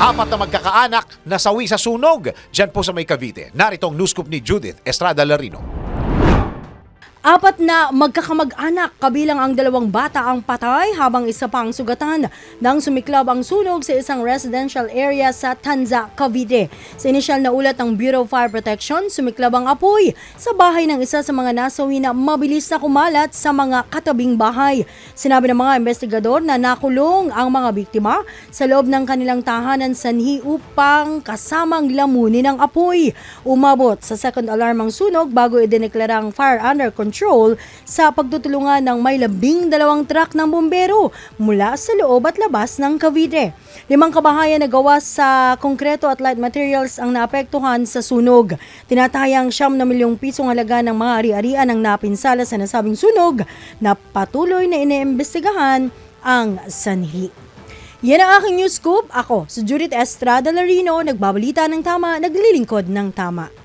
Apat na magkakaanak nasawi sa sunog dyan po sa may Cavite. Narito ang news scoop ni Judith Estrada Larino. Apat na magkakamag-anak kabilang ang dalawang bata ang patay habang isa pang sugatan nang sumiklab ang sunog sa isang residential area sa Tanza, Cavite. Sa inisyal na ulat ng Bureau of Fire Protection, sumiklab ang apoy sa bahay ng isa sa mga nasawi na mabilis na kumalat sa mga katabing bahay. Sinabi ng mga investigador na nakulong ang mga biktima sa loob ng kanilang tahanan sanhi upang kasamang lamunin ng apoy. Umabot sa second alarm ang sunog bago idineklarang fire under control sa pagtutulungan ng may labing dalawang truck ng bombero mula sa loob at labas ng Cavite. Limang kabahayan na gawa sa konkreto at light materials ang naapektuhan sa sunog. Tinatayang siyam na milyong pisong halaga ng mga ari-arian ang napinsala sa nasabing sunog na patuloy na iniimbestigahan ang sanhi. Yan ang aking news scoop. Ako, si Judith Estrada Larino, nagbabalita ng tama, naglilingkod ng tama.